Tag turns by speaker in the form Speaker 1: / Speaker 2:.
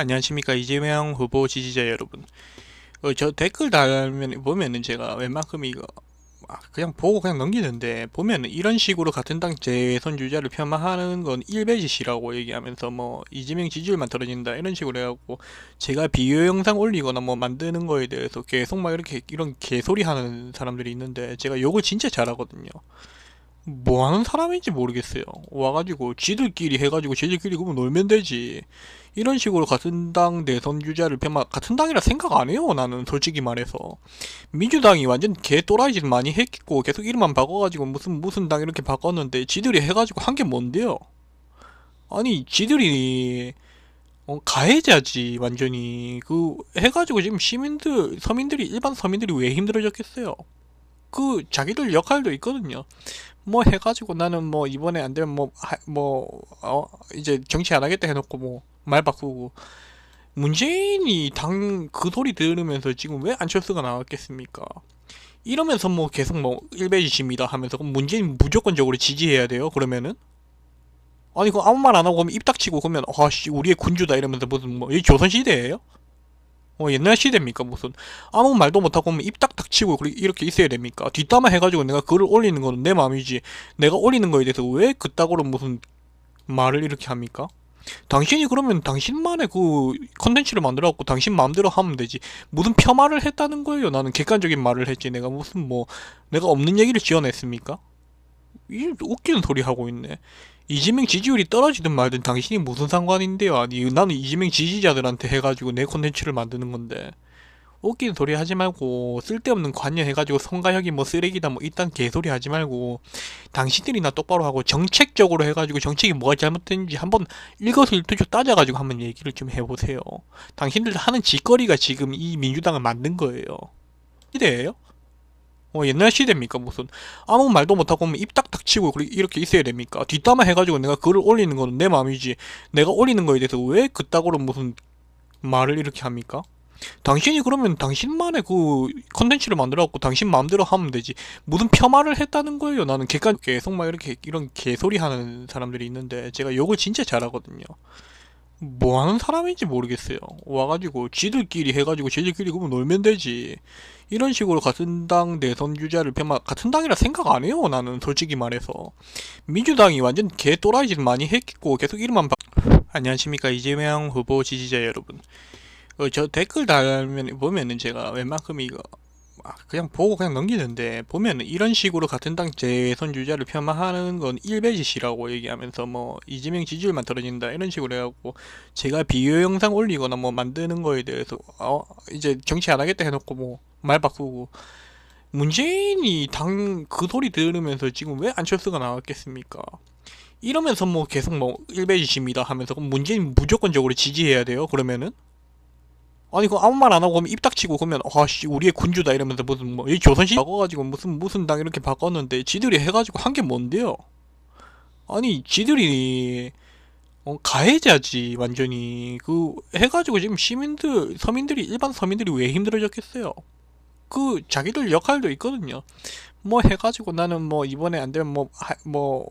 Speaker 1: 안녕하십니까. 이재명 후보 지지자 여러분. 어, 저 댓글 달면 보면은 제가 웬만큼 이거 아, 그냥 보고 그냥 넘기는데 보면은 이런 식으로 같은 당 재선 주자를 폄하하는 건 일베짓이라고 얘기하면서 뭐 이재명 지지율만 떨어진다 이런 식으로 해갖고 제가 비교 영상 올리거나 뭐 만드는 거에 대해서 계속 막 이렇게 이런 개소리 하는 사람들이 있는데 제가 욕을 진짜 잘하거든요 뭐 하는 사람인지 모르겠어요. 와가지고 지들끼리 해가지고 지들끼리 그러면 놀면 되지. 이런 식으로 같은 당 대선 주자를 폐마 같은 당이라 생각 안 해요. 나는 솔직히 말해서 민주당이 완전 개 또라이짓 많이 했고 계속 이름만 바꿔가지고 무슨 무슨 당 이렇게 바꿨는데 지들이 해가지고 한 게 뭔데요? 아니 지들이 어, 가해자지 완전히 그 해가지고 지금 시민들 서민들이 일반 서민들이 왜 힘들어졌겠어요? 그 자기들 역할도 있거든요. 뭐 해가지고 나는 뭐 이번에 안 되면 뭐 뭐 어 이제 정치 안 하겠다 해놓고 뭐 말 바꾸고 문재인이 당 그 소리 들으면서 지금 왜 안철수가 나왔겠습니까? 이러면서 뭐 계속 뭐 일베지십니다 하면서 그럼 문재인 무조건적으로 지지해야 돼요? 그러면은 아니 그 아무 말 안 하고 입 닥치고 그러면 아씨 우리의 군주다 이러면서 무슨 뭐 이 조선 시대예요? 어, 옛날 시대입니까? 무슨 아무 말도 못하고 하면 입 딱딱 치고 이렇게 있어야 됩니까? 뒷담화 해가지고 내가 글을 올리는 거는 내 마음이지 내가 올리는 거에 대해서 왜 그따구로 무슨 말을 이렇게 합니까? 당신이 그러면 당신만의 그 컨텐츠를 만들어갖고 당신 마음대로 하면 되지 무슨 폄하를 했다는 거예요 나는 객관적인 말을 했지 내가 무슨 뭐 내가 없는 얘기를 지어냈습니까? 이 웃기는 소리 하고 있네 이재명 지지율이 떨어지든 말든 당신이 무슨 상관인데요? 아니 나는 이재명 지지자들한테 해가지고 내 콘텐츠를 만드는 건데 웃기는 소리 하지 말고 쓸데없는 관여 해가지고 송가혁이 뭐 쓰레기다 뭐 이딴 개소리 하지 말고 당신들이나 똑바로 하고 정책적으로 해가지고 정책이 뭐가 잘못됐는지 한번 일거수일투족 따져가지고 한번 얘기를 좀 해보세요. 당신들 하는 짓거리가 지금 이 민주당을 만든 거예요. 시대예요? 어, 옛날 시대입니까? 무슨 아무 말도 못하고 하면 입 딱딱 치고 그리- 이렇게 있어야 됩니까? 뒷담화 해가지고 내가 글을 올리는 거는 내 마음이지 내가 올리는 거에 대해서 왜 그따구로 무슨 말을 이렇게 합니까? 당신이 그러면 당신만의 그 컨텐츠를 만들어갖고 당신 마음대로 하면 되지 무슨 폄하를 했다는 거예요 나는 객관 계속 막 이렇게 이런 개소리 하는 사람들이 있는데 제가 욕을 진짜 잘하거든요 뭐 하는 사람인지 모르겠어요. 와가지고 지들끼리 해가지고 지들끼리 그러면 놀면 되지. 이런 식으로 같은 당 대선 주자를 폐마 같은 당이라 생각 안 해요 나는 솔직히 말해서. 민주당이 완전 개 또라이 짓 많이 했고 계속 이름만 바... 안녕하십니까 이재명 후보 지지자 여러분. 어, 저 댓글 달면 보면은 제가 웬만큼 이거 아, 그냥 보고 그냥 넘기는데 보면은 이런 식으로 같은 당 재선 주자를 폄하하는 건 일베짓이라고 얘기하면서 뭐 이재명 지지율만 떨어진다 이런 식으로 해갖고 제가 비교 영상 올리거나 뭐 만드는 거에 대해서 어 이제 정치 안 하겠다 해놓고 뭐 말 바꾸고 문재인이 당 그 소리 들으면서 지금 왜 안철수가 나왔겠습니까? 이러면서 뭐 계속 뭐 일베짓입니다 하면서 문재인 무조건적으로 지지해야 돼요? 그러면은 아니 그 아무 말 안 하고 그러면 입 닥치고 그러면 아씨 우리의 군주다 이러면서 무슨 뭐이 조선시 바꿔가지고 무슨 무슨 당 이렇게 바꿨는데 지들이 해가지고 한 게 뭔데요? 아니 지들이 어, 가해자지 완전히 그 해가지고 지금 시민들 서민들이 일반 서민들이 왜 힘들어졌겠어요? 그 자기들 역할도 있거든요. 뭐 해가지고 나는 뭐 이번에 안 되면 뭐뭐